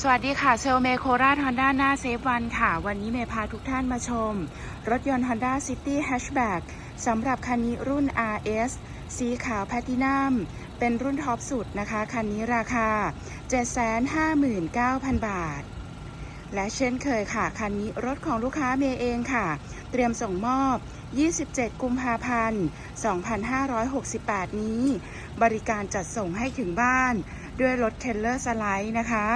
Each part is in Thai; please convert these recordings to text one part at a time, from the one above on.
สวัสดีค่ะเซลเมโคราชฮอนด้าหน้าเซฟวันค่ะ วันนี้เมย์พาทุกท่านมาชม รถยนต์ Honda City Hatchback สำหรับคันนี้รุ่น RS สีขาวแพลตินัม เป็นรุ่นท็อปสุดนะคะ คันนี้ราคา 759,000 บาท และเช่นเคยค่ะ คันนี้รถของลูกค้าเมย์เองค่ะ เตรียมส่งมอบ 27 กุมภาพันธ์ 2568 นี้ บริการจัดส่งให้ถึงบ้าน ด้วยรถเทลเลอร์สไลด์นะคะ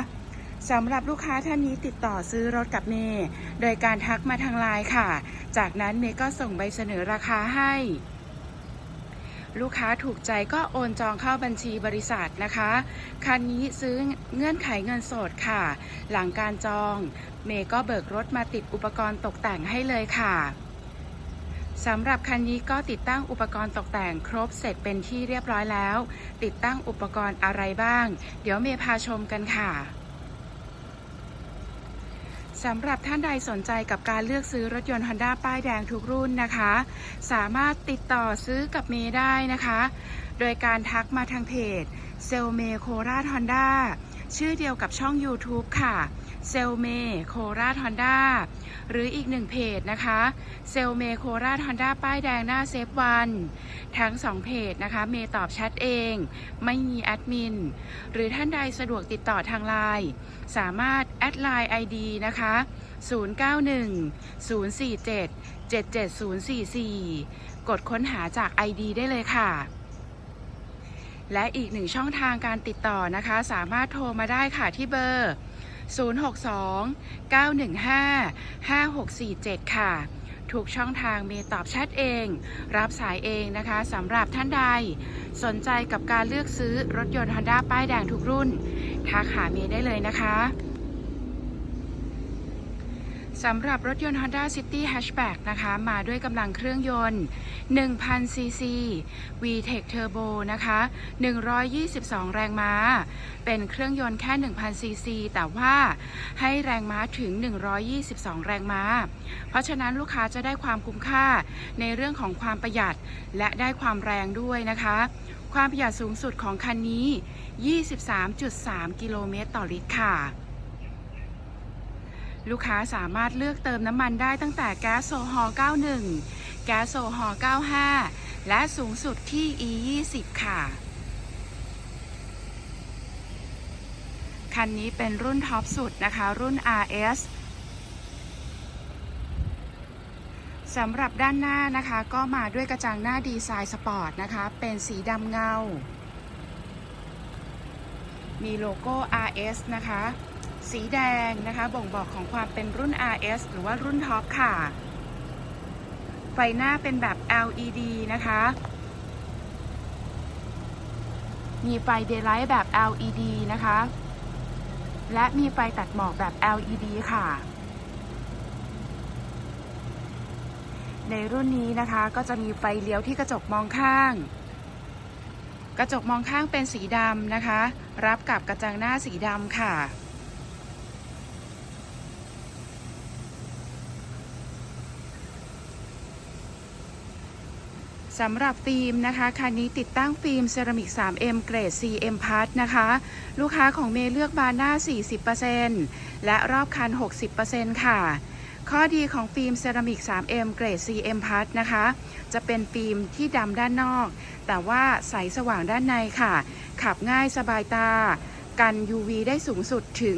สำหรับลูกค้าท่านนี้ติดต่อซื้อรถกับเมย์โดยการทักมาทางไลน์ค่ะ จากนั้นเมย์ก็ส่งใบเสนอราคาให้ ลูกค้าถูกใจก็โอนจองเข้าบัญชีบริษัทนะคะ คันนี้ซื้อเงื่อนไขเงินสดค่ะ หลังการจอง เมย์ก็เบิกรถมาติดอุปกรณ์ตกแต่งให้เลยค่ะสำหรับคันนี้ก็ติดตั้งอุปกรณ์ตกแต่งครบเสร็จเป็นที่เรียบร้อยแล้ว ติดตั้งอุปกรณ์อะไรบ้าง เดี๋ยวเมย์พาชมกันค่ะ สำหรับท่านใดสนใจกับการเลือกซื้อรถยนต์ Honda ป้ายแดงทุกรุ่นนะคะ สามารถติดต่อซื้อกับเมย์ได้นะคะ โดยการทักมาทางเพจเซลเมโคราชฮอนด้าชื่อเดียวกับช่อง YouTube ค่ะ เซลเมโคราชฮอนด้าหรืออีกหนึ่งเพจนะคะ เซลเมโคราชฮอนด้าป้ายแดงหน้าเซฟวันทั้งสองเพจนะคะ เมย์ตอบแชทเอง ไม่มีแอดมิน หรือท่านใดสะดวกติดต่อทางไลน์สามารถแอดไลน์ ID นะคะ 091 047 77044 กดค้นหาจาก ID ได้เลยค่ะ และอีกหนึ่งช่องทางการติดต่อนะคะ สามารถโทรมาได้ค่ะที่เบอร์0 915 5647 ค่ะ ทุกช่องทางเมย์ตอบแชทเอง รับสายเองนะคะสำหรับท่านใด สนใจกับการเลือกซื้อรถยนต์ Honda ป้ายแดงทุกรุ่น ทักหาเมย์ได้เลยนะคะ สำหรับรถยนต์ Honda City Hatchback นะคะ มาด้วยกำลังเครื่องยนต์ 1,000ซีซี VTEC Turbo นะคะ 122 แรงม้า เป็นเครื่องยนต์แค่ 1,000ซีซีแต่ว่าให้แรงม้าถึง 122 แรงม้า เพราะฉะนั้นลูกค้าจะได้ความคุ้มค่าในเรื่องของความประหยัดและได้ความแรงด้วยนะคะ ความประหยัดสูงสุดของคันนี้ 23.3 กิโลเมตรต่อลิตรค่ะ ลูกค้าสามารถเลือกเติมน้ำมันได้ตั้งแต่แก๊สโซฮอล์91 แก๊สโซฮอล์95 และสูงสุดที่ E20 ค่ะ คันนี้เป็นรุ่นท็อปสุดนะคะ รุ่น RS สำหรับด้านหน้านะคะ ก็มาด้วยกระจังหน้าดีไซน์สปอร์ตนะคะ เป็นสีดำเงา มีโลโก้ RS นะคะ สีแดงนะคะบ่งบอกของความเป็นรุ่น RS หรือว่ารุ่นท็อปค่ะ ไฟหน้าเป็นแบบ LED นะคะ มีไฟเดย์ไลท์แบบ LED นะคะ และมีไฟตัดหมอกแบบ LED ค่ะ ในรุ่นนี้นะคะก็จะมีไฟเลี้ยวที่กระจกมองข้างกระจกมองข้างเป็นสีดำนะคะ รับกับกระจังหน้าสีดำค่ะ สำหรับฟิล์มนะคะคันนี้ติดตั้งฟิล์มเซรามิก 3M เกรด CM Plus นะคะ ลูกค้าของเมย์เลือกบานหน้า 40%และรอบคัน 60%ค่ะ ข้อดีของฟิล์มเซรามิก 3M เกรด CM Plus นะคะ จะเป็นฟิล์มที่ดำด้านนอก แต่ว่าใสสว่างด้านในค่ะ ขับง่ายสบายตา กัน UV ได้สูงสุดถึง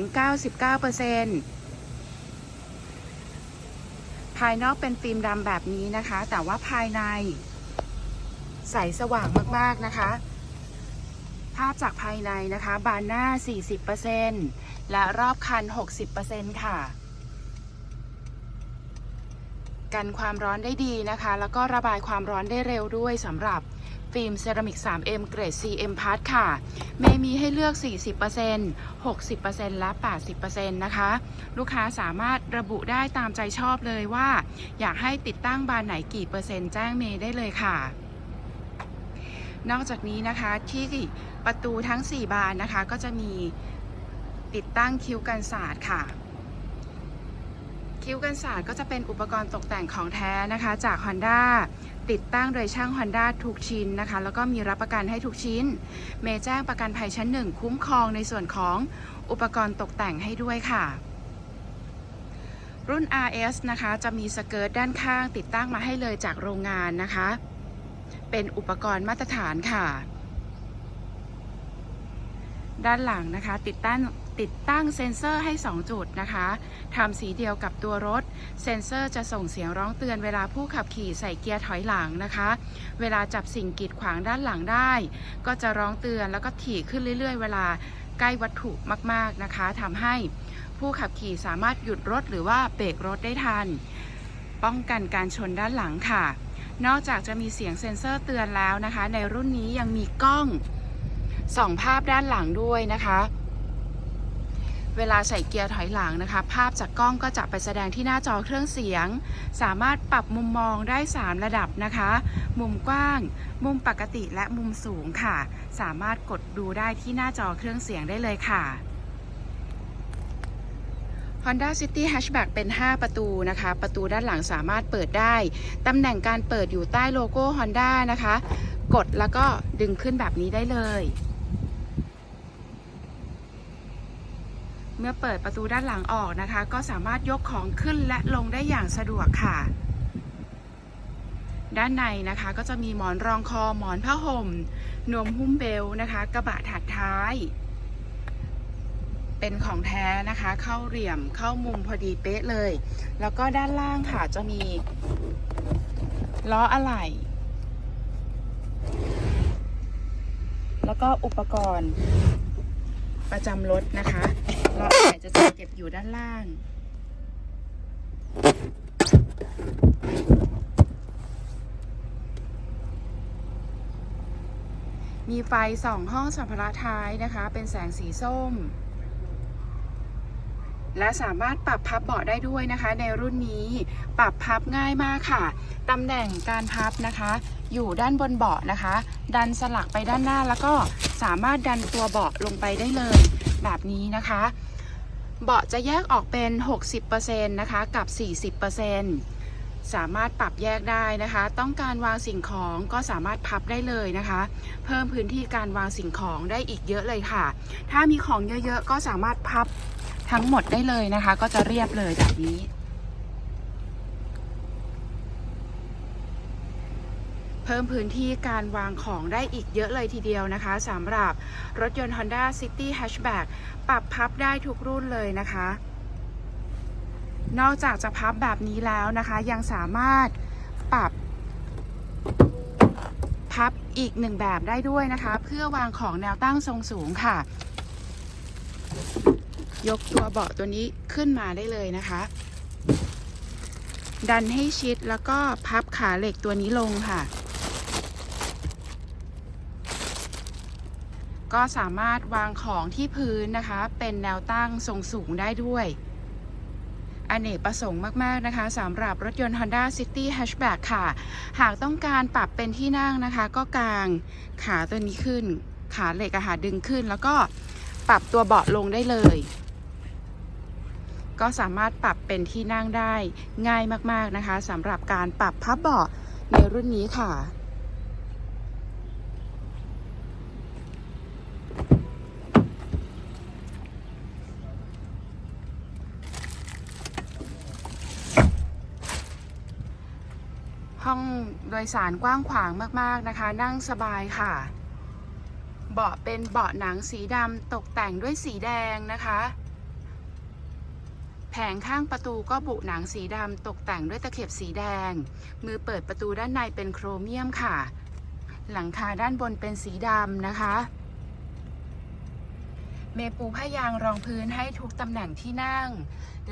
99%ภายนอกเป็นฟิล์มดำแบบนี้นะคะ แต่ว่าภายใน ใสสว่างมากๆนะคะ ภาพจากภายในนะคะ บานหน้า 40%และรอบคัน 60%ค่ะ กันความร้อนได้ดีนะคะ แล้วก็ระบายความร้อนได้เร็วด้วยสำหรับฟิล์มเซรามิก 3M เกรด CM Plus ค่ะ เมมีให้เลือก 40% 60%และ 80%นะคะ ลูกค้าสามารถระบุได้ตามใจชอบเลยว่า อยากให้ติดตั้งบานไหนกี่เปอร์เซ็นต์แจ้งเมย์ได้เลยค่ะ นอกจากนี้นะคะที่ประตูทั้ง 4 บานนะคะ ก็จะมีติดตั้งคิ้วกันศาสตร์ค่ะ คิ้วกันศาสตร์ก็จะเป็นอุปกรณ์ตกแต่งของแท้นะคะ จาก Honda ติดตั้งโดยช่าง Honda ทุกชิ้นนะคะ แล้วก็มีรับประกันให้ทุกชิ้น เมแจ้งประกันภัยชั้นหนึ่งคุ้มครองในส่วนของอุปกรณ์ตกแต่งให้ด้วยค่ะรุ่น RS นะคะ จะมีสเกิร์ตด้านข้างติดตั้งมาให้เลยจากโรงงานนะคะ เป็นอุปกรณ์มาตรฐานค่ะ ด้านหลังนะคะ ติดตั้งติดตั้งเซ็นเซอร์ให้ 2 จุดนะคะทำสีเดียวกับตัวรถ เซ็นเซอร์จะส่งเสียงร้องเตือนเวลาผู้ขับขี่ใส่เกียร์ถอยหลังนะคะ เวลาจับสิ่งกีดขวางด้านหลังได้ ก็จะร้องเตือนแล้วก็ถี่ขึ้นเรื่อย ๆ เวลาใกล้วัตถุมากๆนะคะทำให้ผู้ขับขี่สามารถหยุดรถหรือว่าเบรกรถได้ทัน ป้องกันการชนด้านหลังค่ะ นอกจากจะมีเสียงเซ็นเซอร์เตือนแล้วนะคะ ในรุ่นนี้ยังมีกล้องส่องภาพด้านหลังด้วยนะคะ เวลาใส่เกียร์ถอยหลังนะคะ ภาพจากกล้องก็จะไปแสดงที่หน้าจอเครื่องเสียง สามารถปรับมุมมองได้ 3 ระดับนะคะ มุมกว้าง มุมปกติและมุมสูงค่ะ สามารถกดดูได้ที่หน้าจอเครื่องเสียงได้เลยค่ะ Honda City Hatchback เป็น 5 ประตูนะคะ ประตูด้านหลังสามารถเปิดได้ ตำแหน่งการเปิดอยู่ใต้โลโก้ Honda นะคะ กดแล้วก็ดึงขึ้นแบบนี้ได้เลย เมื่อเปิดประตูด้านหลังออกนะคะ ก็สามารถยกของขึ้นและลงได้อย่างสะดวกค่ะ ด้านในนะคะก็จะมีหมอนรองคอหมอนผ้าห่ม นวมหุ้มเบลนะคะ กระบะถัดท้าย เป็นของแท้นะคะ เข้าเหลี่ยมเข้ามุมพอดีเป๊ะเลย แล้วก็ด้านล่างค่ะจะมีล้ออะไหล่แล้วก็อุปกรณ์ประจำรถนะคะล้ออะไหล่จะจัดเก็บอยู่ด้านล่าง มีไฟสองห้องสัมภาระท้ายนะคะ เป็นแสงสีส้ม และสามารถปรับพับเบาะได้ด้วยนะคะ ในรุ่นนี้ปรับพับง่ายมากค่ะตำแหน่งการพับนะคะ อยู่ด้านบนเบาะนะคะ ดันสลักไปด้านหน้าแล้วก็สามารถดันตัวเบาะลงไปได้เลย แบบนี้นะคะ เบาะจะแยกออกเป็น 60%นะคะกับ 40%สามารถปรับแยกได้นะคะ ต้องการวางสิ่งของก็สามารถพับได้เลยนะคะ เพิ่มพื้นที่การวางสิ่งของได้อีกเยอะเลยค่ะ ถ้ามีของเยอะๆก็สามารถพับ ทั้งหมดได้เลยนะคะ ก็จะเรียบเลยแบบนี้ เพิ่มพื้นที่การวางของได้อีกเยอะเลยทีเดียวนะคะสำหรับรถยนต์ Honda City Hatchback ปรับพับได้ทุกรุ่นเลยนะคะ นอกจากจะพับแบบนี้แล้วนะคะ ยังสามารถปรับพับอีกหนึ่งแบบได้ด้วยนะคะ เพื่อวางของแนวตั้งทรงสูงค่ะ ยกตัวเบาะตัวนี้ขึ้นมาได้เลยนะคะ ดันให้ชิดแล้วก็พับขาเหล็กตัวนี้ลงค่ะ ก็สามารถวางของที่พื้นนะคะ เป็นแนวตั้งทรงสูงได้ด้วยอเนกประสงค์มาก ๆ นะคะสำหรับรถยนต์ Honda City Hatchback ค่ะ หากต้องการปรับเป็นที่นั่งนะคะ ก็กางขาตัวนี้ขึ้น ขาเหล็กอะค่ะดึงขึ้น แล้วก็ปรับตัวเบาะลงได้เลย ก็สามารถปรับเป็นที่นั่งได้ง่ายมากๆนะคะสำหรับการปรับพับเบาะในรุ่นนี้ค่ะ ห้องโดยสารกว้างขวางมากๆนะคะ นั่งสบายค่ะเบาะเป็นเบาะหนังสีดำตกแต่งด้วยสีแดงนะคะ แผงข้างประตูก็บุหนังสีดำตกแต่งด้วยตะเข็บสีแดง มือเปิดประตูด้านในเป็นโครเมียมค่ะ หลังคาด้านบนเป็นสีดำนะคะ เมปูผ้ายางรองพื้นให้ทุกตำแหน่งที่นั่ง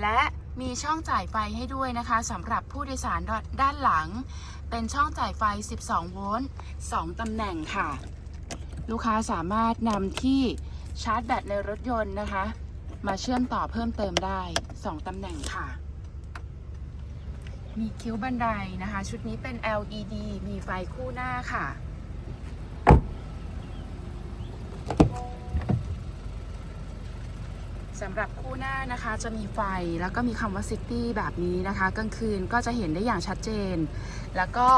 และมีช่องจ่ายไฟให้ด้วยนะคะสำหรับผู้โดยสารด้านหลัง เป็นช่องจ่ายไฟ 12 โวลต์ 2 ตำแหน่งค่ะ ลูกค้าสามารถนำที่ชาร์จแบตในรถยนต์นะคะ มาเชื่อมต่อเพิ่มเติมได้2ตำแหน่งค่ะ มีคิ้วบันไดนะคะ ชุดนี้เป็น LED มีไฟคู่หน้าค่ะ สำหรับคู่หน้านะคะจะมีไฟแล้วก็มีคำว่า City แบบนี้นะคะ กลางคืนก็จะเห็นได้อย่างชัดเจน แล้วก็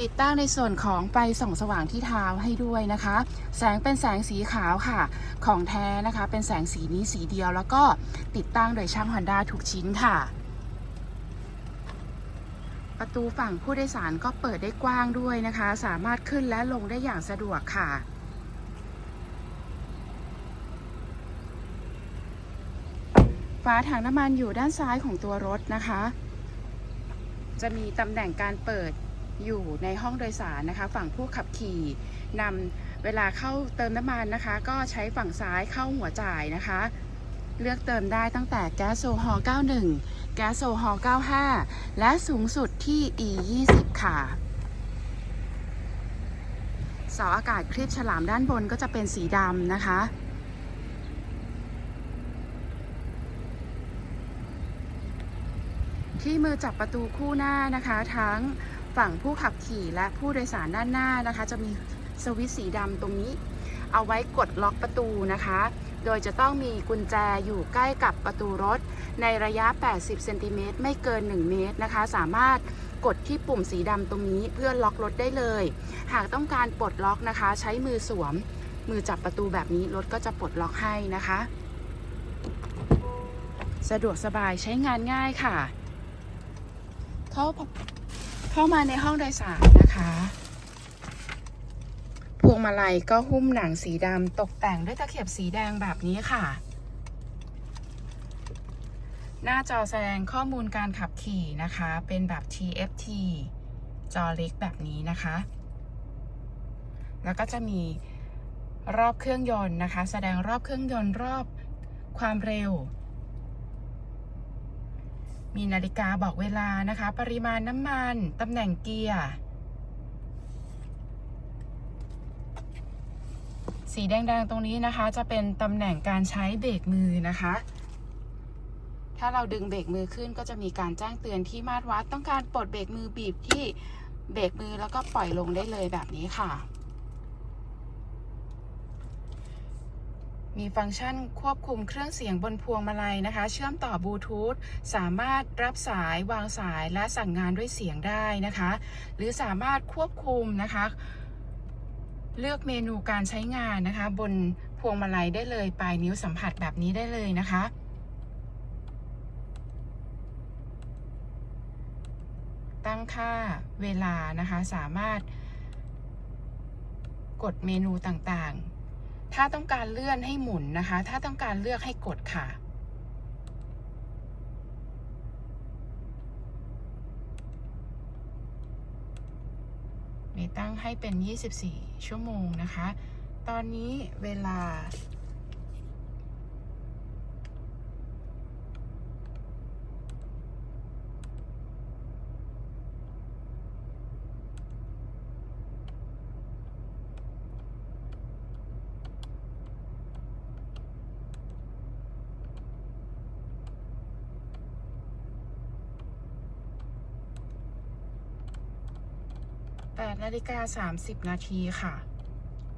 ติดตั้งในส่วนของไฟส่องสว่างที่เท้าให้ด้วยนะคะ แสงเป็นแสงสีขาวค่ะ ของแท้นะคะ เป็นแสงสีนี้สีเดียว แล้วก็ติดตั้งโดยช่าง Honda ทุกชิ้นค่ะ ประตูฝั่งผู้โดยสารก็เปิดได้กว้างด้วยนะคะ สามารถขึ้นและลงได้อย่างสะดวกค่ะ ฝาถังน้ำมันอยู่ด้านซ้ายของตัวรถนะคะ จะมีตำแหน่งการเปิดอยู่ในห้องโดยสารนะคะ ฝั่งผู้ขับขี่นำเวลาเข้าเติมน้ำมันนะคะ ก็ใช้ฝั่งซ้ายเข้าหัวจ่ายนะคะ เลือกเติมได้ตั้งแต่แก๊สโซฮอล์91 แก๊สโซฮอล์95 และสูงสุดที่ E 20ค่ะเสาอากาศคลิปฉลามด้านบนก็จะเป็นสีดำนะคะ ที่มือจับประตูคู่หน้านะคะ ทั้งฝั่งผู้ขับขี่และผู้โดยสารด้านหน้านะคะ จะมีสวิตสีดำตรงนี้ เอาไว้กดล็อกประตูนะคะ โดยจะต้องมีกุญแจอยู่ใกล้กับประตูรถ ในระยะ 80 เซนติเมตรไม่เกิน 1 เมตรนะคะ สามารถกดที่ปุ่มสีดำตรงนี้เพื่อล็อกรถได้เลย หากต้องการปลดล็อกนะคะ ใช้มือสวม มือจับประตูแบบนี้รถก็จะปลดล็อกให้นะคะ สะดวกสบายใช้งานง่ายค่ะ เข้าเข้ามาในห้องโดยสารนะคะพวงมาลัยก็หุ้มหนังสีดำตกแต่งด้วยตะเข็บสีแดงแบบนี้ค่ะ หน้าจอแสดงข้อมูลการขับขี่นะคะ เป็นแบบ TFT จอเล็กแบบนี้นะคะ แล้วก็จะมีรอบเครื่องยนต์นะคะ แสดงรอบเครื่องยนต์รอบความเร็ว มีนาฬิกาบอกเวลานะคะ ปริมาณน้ำมันตำแหน่งเกียร์ สีแดงๆตรงนี้นะคะ จะเป็นตำแหน่งการใช้เบรกมือนะคะ ถ้าเราดึงเบรกมือขึ้นก็จะมีการแจ้งเตือนที่มาตรวัดต้องการปลดเบรกมือบีบที่เบรกมือแล้วก็ปล่อยลงได้เลยแบบนี้ค่ะ มีฟังก์ชันควบคุมเครื่องเสียงบนพวงมาลัยนะคะ เชื่อมต่อบลูทูธสามารถรับสายวางสายและสั่งงานด้วยเสียงได้นะคะ หรือสามารถควบคุมนะคะ เลือกเมนูการใช้งานนะคะ บนพวงมาลัยได้เลยปลายนิ้วสัมผัสแบบนี้ได้เลยนะคะตั้งค่าเวลานะคะ สามารถกดเมนูต่างๆ ถ้าต้องการเลื่อนให้หมุนนะคะ ถ้าต้องการเลือกให้กดค่ะ เมตั้งให้เป็น 24 ชั่วโมงนะคะ ตอนนี้เวลา 8นาฬิกา30 นาทีค่ะ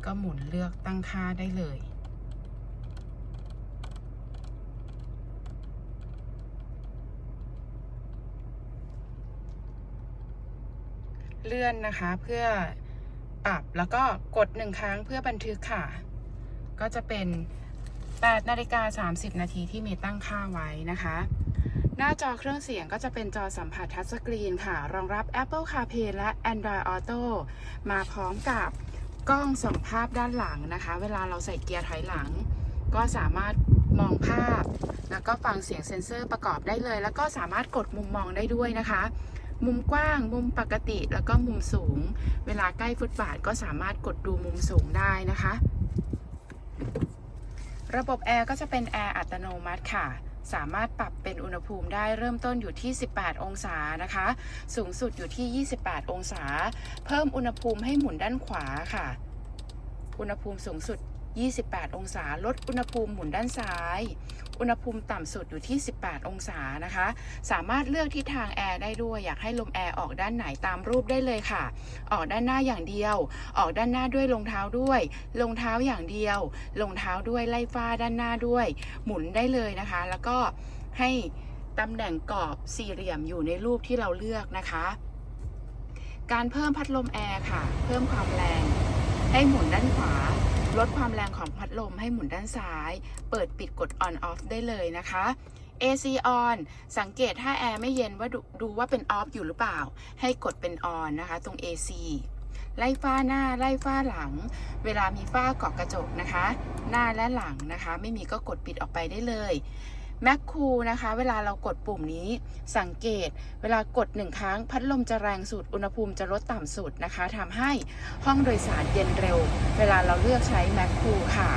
ก็หมุนเลือกตั้งค่าได้เลย เลื่อนนะคะเพื่อปรับแล้วก็กดหนึ่งครั้งเพื่อบันทึกค่ะ ก็จะเป็น8นาฬิกา30 นาทีที่มีตั้งค่าไว้นะคะ หน้าจอเครื่องเสียงก็จะเป็นจอสัมผัสทัชสกรีนค่ะ รองรับ Apple CarPlay และ Android Auto มาพร้อมกับกล้องส่องภาพด้านหลังนะคะ เวลาเราใส่เกียร์ถอยหลัง ก็สามารถมองภาพ แล้วก็ฟังเสียงเซ็นเซอร์ประกอบได้เลย แล้วก็สามารถกดมุมมองได้ด้วยนะคะ มุมกว้าง มุมปกติ แล้วก็มุมสูง เวลาใกล้ฟุตบาทก็สามารถกดดูมุมสูงได้นะคะ ระบบแอร์ก็จะเป็นแอร์อัตโนมัติค่ะ สามารถปรับเป็นอุณหภูมิได้เริ่มต้นอยู่ที่ 18 องศานะคะ สูงสุดอยู่ที่ 28 องศา เพิ่มอุณหภูมิให้หมุนด้านขวาค่ะ อุณหภูมิสูงสุด 28 องศา ลดอุณหภูมิหมุนด้านซ้าย อุณหภูมิต่ำสุดอยู่ที่ 18 องศานะคะ สามารถเลือกทิศทางแอร์ได้ด้วย อยากให้ลมแอร์ออกด้านไหนตามรูปได้เลยค่ะ ออกด้านหน้าอย่างเดียว ออกด้านหน้าด้วยรองเท้าด้วยรองเท้าอย่างเดียวรองเท้าด้วยไล่ฟ้าด้านหน้าด้วย หมุนได้เลยนะคะ แล้วก็ให้ตำแหน่งกรอบสี่เหลี่ยมอยู่ในรูปที่เราเลือกนะคะ การเพิ่มพัดลมแอร์ค่ะ เพิ่มความแรง ให้หมุนด้านขวา ลดความแรงของพัดลมให้หมุนด้านซ้าย เปิดปิดกด on off ได้เลยนะคะ AC on สังเกตถ้าแอร์ไม่เย็นว่าดูดูว่าเป็น off อยู่หรือเปล่า ให้กดเป็น on นะคะตรง AC ไล่ฝ้าหน้าไล่ฝ้าหลัง เวลามีฝ้าเกาะกระจกนะคะ หน้าและหลังนะคะ ไม่มีก็กดปิดออกไปได้เลย แมคคูนะคะ เวลาเรากดปุ่มนี้สังเกต เวลากดหนึ่งครั้ง พัดลมจะแรงสุด อุณหภูมิจะลดต่ำสุดนะคะทำให้ห้องโดยสารเย็นเร็ว เวลาเราเลือกใช้แมคคูค่ะ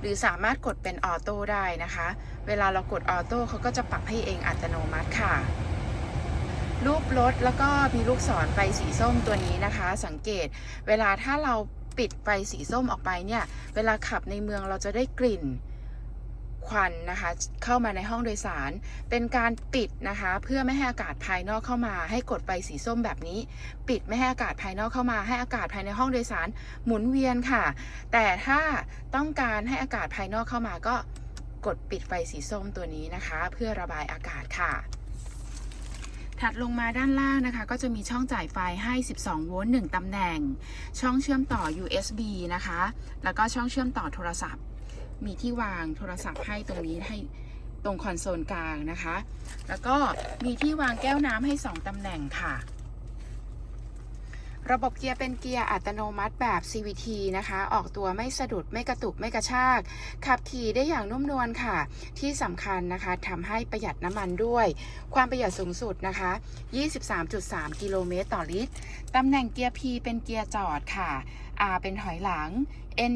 หรือสามารถกดเป็นออโต้ได้นะคะ เวลาเรากดออโต้เขาก็จะปรับให้เองอัตโนมัติค่ะรูปรถแล้วก็มีลูกศรไฟสีส้มตัวนี้นะคะ สังเกต เวลาถ้าเราปิดไฟสีส้มออกไปเนี่ย เวลาขับในเมืองเราจะได้กลิ่น ควันนะคะเข้ามาในห้องโดยสาร เป็นการปิดนะคะเพื่อไม่ให้อากาศภายนอกเข้ามา ให้กดไฟสีส้มแบบนี้ ปิดไม่ให้อากาศภายนอกเข้ามา ให้อากาศภายในห้องโดยสารหมุนเวียนค่ะ แต่ถ้าต้องการให้อากาศภายนอกเข้ามาก็กดปิดไฟสีส้มตัวนี้นะคะ เพื่อระบายอากาศค่ะถัดลงมาด้านล่างนะคะ ก็จะมีช่องจ่ายไฟให้ 12 โวลต์ 1 ตำแหน่ง ช่องเชื่อมต่อ USB นะคะ แล้วก็ช่องเชื่อมต่อโทรศัพท์ มีที่วางโทรศัพท์ให้ตรงนี้ให้ตรงคอนโซลกลางนะคะ แล้วก็มีที่วางแก้วน้ำให้ 2ตำแหน่งค่ะ ระบบเกียร์เป็นเกียร์อัตโนมัติแบบ CVT นะคะ ออกตัวไม่สะดุดไม่กระตุกไม่กระชาก ขับขี่ได้อย่างนุ่มนวลค่ะ ที่สำคัญนะคะทำให้ประหยัดน้ำมันด้วย ความประหยัดสูงสุดนะคะ 23.3 กิโลเมตรต่อลิตรตำแหน่งเกียร์ P เป็นเกียร์จอดค่ะ R เป็นถอยหลัง N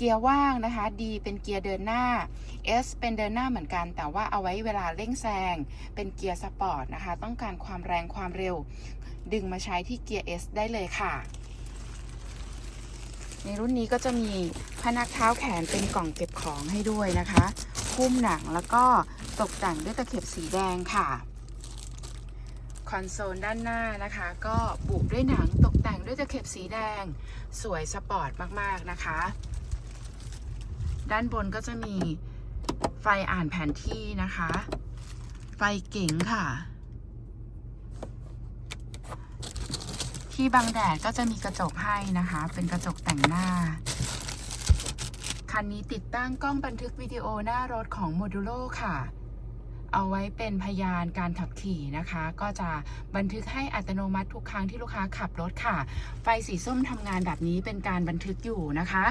เกียร์ว่างนะคะ D เป็นเกียร์เดินหน้า S เป็นเดินหน้าเหมือนกัน แต่ว่าเอาไว้เวลาเร่งแซง เป็นเกียร์สปอร์ตนะคะ ต้องการความแรงความเร็ว ดึงมาใช้ที่เกียร์ S ได้เลยค่ะ ในรุ่นนี้ก็จะมีพนักเท้าแขนเป็นกล่องเก็บของให้ด้วยนะคะหุ้มหนังแล้วก็ตกแต่งด้วยตะเข็บสีแดงค่ะคอนโซลด้านหน้านะคะ ก็บุด้วยหนังตกแต่งด้วยตะเข็บสีแดง สวยสปอร์ตมาก ๆ นะคะ ด้านบนก็จะมีไฟอ่านแผนที่นะคะ ไฟเก๋งค่ะ ที่บังแดดก็จะมีกระจกให้นะคะ เป็นกระจกแต่งหน้า คันนี้ติดตั้งกล้องบันทึกวิดีโอหน้ารถของโมดูโลค่ะ เอาไว้เป็นพยานการขับขี่นะคะ ก็จะบันทึกให้อัตโนมัติทุกครั้งที่ลูกค้าขับรถค่ะ ไฟสีส้มทำงานแบบนี้เป็นการบันทึกอยู่นะคะ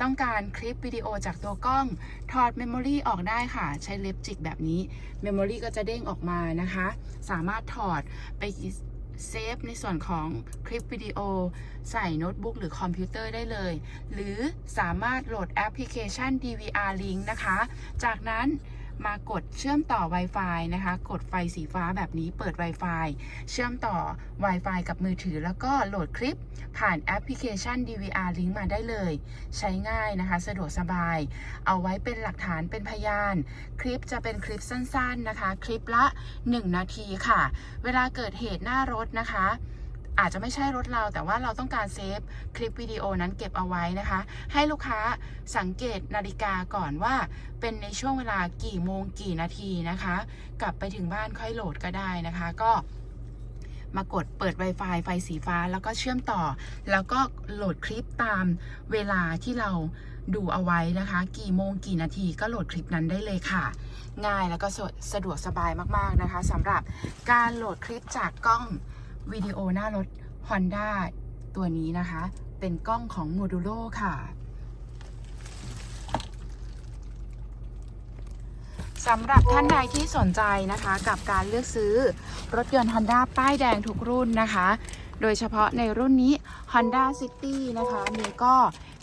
ต้องการคลิปวิดีโอจากตัวกล้องถอดเมมโมรีออกได้ค่ะ ใช้เล็บจิกแบบนี้เมมโมรีก็จะเด้งออกมานะคะ สามารถถอดไปเซฟในส่วนของคลิปวิดีโอ ใส่โน้ตบุ๊กหรือคอมพิวเตอร์ได้เลย หรือสามารถโหลดแอปพลิเคชัน DVR Link นะคะ จากนั้น มากดเชื่อมต่อ Wi-Fi นะคะ กดไฟสีฟ้าแบบนี้เปิด Wi-Fi เชื่อมต่อ Wi-Fi กับมือถือ แล้วก็โหลดคลิป ผ่านแอปพลิเคชัน DVR Link มาได้เลย ใช้ง่ายนะคะ สะดวกสบาย เอาไว้เป็นหลักฐานเป็นพยาน คลิปจะเป็นคลิปสั้นๆนะคะ คลิปละ 1 นาทีค่ะ เวลาเกิดเหตุหน้ารถนะคะ อาจจะไม่ใช่รถเรา แต่ว่าเราต้องการเซฟคลิปวิดีโอนั้นเก็บเอาไว้นะคะ ให้ลูกค้าสังเกตนาฬิกาก่อนว่า เป็นในช่วงเวลากี่โมงกี่นาทีนะคะ กลับไปถึงบ้านค่อยโหลดก็ได้นะคะ ก็มากดเปิด Wi-Fi ไฟสีฟ้าแล้วก็เชื่อมต่อ แล้วก็โหลดคลิปตามเวลาที่เราดูเอาไว้นะคะ กี่โมงกี่นาทีก็โหลดคลิปนั้นได้เลยค่ะ ง่ายแล้วก็สะดวกสบายมากๆนะคะสำหรับการโหลดคลิปจากกล้อง วิดีโอหน้ารถ Honda ตัวนี้นะคะ เป็นกล้องของ Modulo ค่ะสำหรับท่านใดที่สนใจนะคะกับการเลือกซื้อรถยนต์ Honda ป้ายแดงทุกรุ่นนะคะ โดยเฉพาะในรุ่นนี้ Honda City นะคะมีก็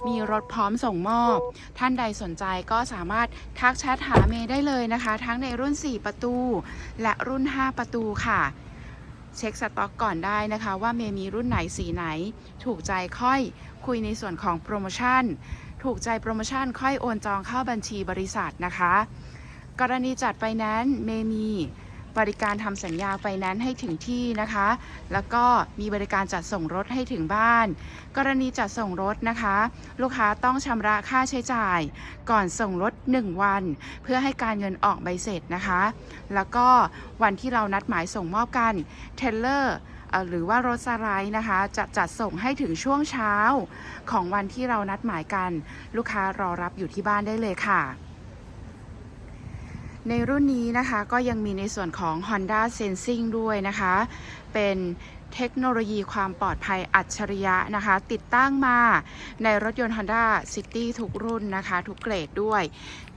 มีรถพร้อมส่งมอบ ท่านใดสนใจก็สามารถทักแชทหาเมย์ได้เลยนะคะ ทั้งในรุ่น 4 ประตู และรุ่น 5 ประตูค่ะ เช็คสต็อกก่อนได้นะคะว่าเมมีรุ่นไหนสีไหน ถูกใจค่อยคุยในส่วนของโปรโมชั่น ถูกใจโปรโมชั่นค่อยโอนจองเข้าบัญชีบริษัทนะคะ กรณีจัดไฟแนนซ์เมมี บริการทำสัญญาไฟแนนซ์ให้ถึงที่นะคะ แล้วก็มีบริการจัดส่งรถให้ถึงบ้าน กรณีจัดส่งรถนะคะ ลูกค้าต้องชำระค่าใช้จ่าย ก่อนส่งรถ 1 วัน เพื่อให้การเงินออกใบเสร็จนะคะ แล้วก็วันที่เรานัดหมายส่งมอบกันเทเลอร์หรือว่ารถสไลด์นะคะ จะจัดส่งให้ถึงช่วงเช้าของวันที่เรานัดหมายกัน ลูกค้ารอรับอยู่ที่บ้านได้เลยค่ะ ในรุ่นนี้นะคะก็ยังมีในส่วนของ Honda Sensing ด้วยนะคะ เป็นเทคโนโลยีความปลอดภัยอัจฉริยะนะคะ ติดตั้งมาในรถยนต์ Honda City ทุกรุ่นนะคะ ทุกเกรดด้วย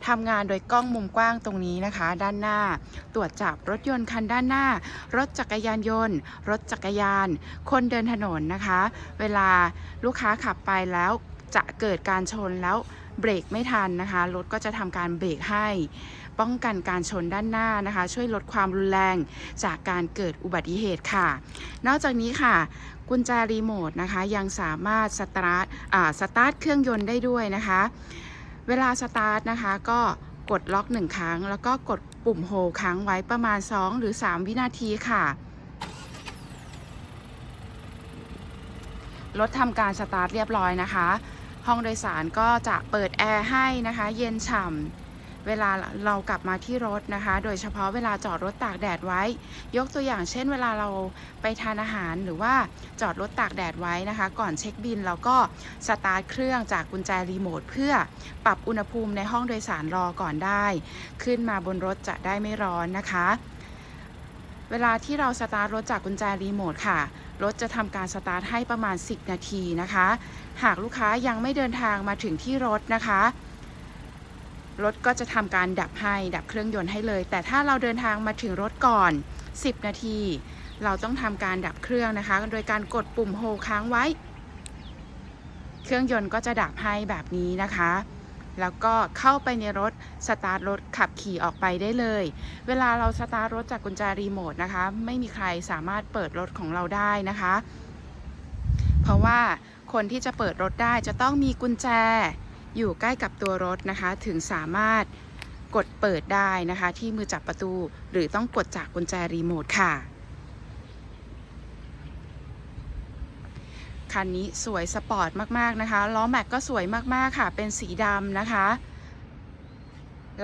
ทำงานโดยกล้องมุมกว้างตรงนี้นะคะ ด้านหน้า ตรวจจับรถยนต์คันด้านหน้า รถจักรยานยนต์ รถจักรยาน คนเดินถนนนะคะ เวลาลูกค้าขับไปแล้วจะเกิดการชนแล้ว เบรกไม่ทันนะคะ รถก็จะทำการเบรกให้ ป้องกันการชนด้านหน้านะคะ ช่วยลดความรุนแรงจากการเกิดอุบัติเหตุค่ะ นอกจากนี้ค่ะ กุญแจรีโมทนะคะ ยังสามารถสตาร์ทสตาร์ทเครื่องยนต์ได้ด้วยนะคะ เวลาสตาร์ทนะคะก็กดล็อกหนึ่งครั้ง แล้วก็กดปุ่มโฮค้างไว้ประมาณ 2 หรือ 3 วินาทีค่ะรถทำการสตาร์ทเรียบร้อยนะคะ ห้องโดยสารก็จะเปิดแอร์ให้นะคะ เย็นฉ่ำเวลาเรากลับมาที่รถนะคะ โดยเฉพาะเวลาจอดรถตากแดดไว้ ยกตัวอย่างเช่น เวลาเราไปทานอาหารหรือว่าจอดรถตากแดดไว้นะคะ ก่อนเช็คบินเราก็สตาร์ทเครื่องจากกุญแจรีโมทเพื่อปรับอุณหภูมิในห้องโดยสารรอก่อนได้ ขึ้นมาบนรถจะได้ไม่ร้อนนะคะ เวลาที่เราสตาร์ทรถจากกุญแจรีโมทค่ะ รถจะทำการสตาร์ทให้ประมาณ 10 นาทีนะคะ หากลูกค้ายังไม่เดินทางมาถึงที่รถนะคะ รถก็จะทำการดับให้ดับเครื่องยนต์ให้เลย แต่ถ้าเราเดินทางมาถึงรถก่อน 10 นาที เราต้องทำการดับเครื่องนะคะ โดยการกดปุ่มโฮค้างไว้ เครื่องยนต์ก็จะดับให้แบบนี้นะคะ แล้วก็เข้าไปในรถสตาร์ทรถขับขี่ออกไปได้เลย เวลาเราสตาร์ทรถจากกุญแจรีโมทนะคะ ไม่มีใครสามารถเปิดรถของเราได้นะคะ เพราะว่าคนที่จะเปิดรถได้จะต้องมีกุญแจอยู่ใกล้กับตัวรถนะคะ ถึงสามารถกดเปิดได้นะคะ ที่มือจับประตู หรือต้องกดจากกุญแจรีโมทค่ะ คันนี้สวยสปอร์ตมากๆนะคะ ล้อแม็กก็สวยมากๆค่ะ เป็นสีดำนะคะ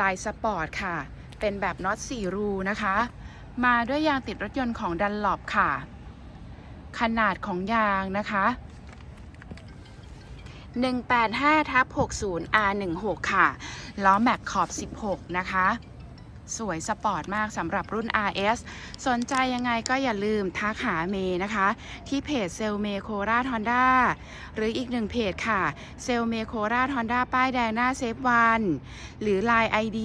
ลายสปอร์ตค่ะ เป็นแบบน็อตสี่รูนะคะ มาด้วยยางติดรถยนต์ของดันลอปค่ะ ขนาดของยางนะคะ185ทับ60 R16 ค่ะ ล้อแม็กขอบ 16 นะคะ สวยสปอร์ตมากสำหรับรุ่น RS สนใจยังไงก็อย่าลืมทักหาเมนะคะ ที่เพจเซลเมโคราทอนด้าหรืออีกหนึ่งเพจค่ะ เซลเมโคราทอนด้าป้ายแดงหน้าเซฟวัน หรือ Line ID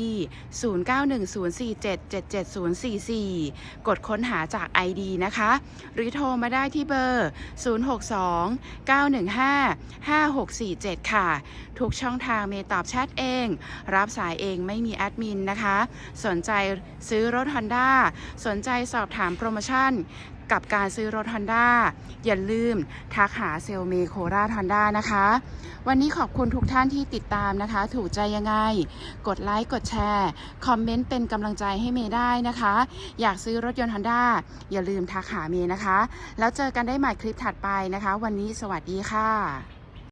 0910477704กดค้นหาจาก ID นะคะ หรือโทรมาได้ที่เบอร์ 062 915 5647 ค่ะ ทุกช่องทางเมตอบแชทเอง รับสายเองไม่มีแอดมินนะคะสนนใจซื้อรถ Honda สนใจสอบถามโปรโมชั่นกับการซื้อรถ Honda อย่าลืมทักหาเซลเมโคราทอนด้านะคะ วันนี้ขอบคุณทุกท่านที่ติดตามนะคะ ถูกใจยังไง กดไลค์ กดแชร์ คอมเมนต์เป็นกำลังใจให้เมย์ได้นะคะ อยากซื้อรถยนต์ Honda อย่าลืมทักหาเมย์นะคะ แล้วเจอกันได้ใหม่คลิปถัดไปนะคะ วันนี้สวัสดีค่ะ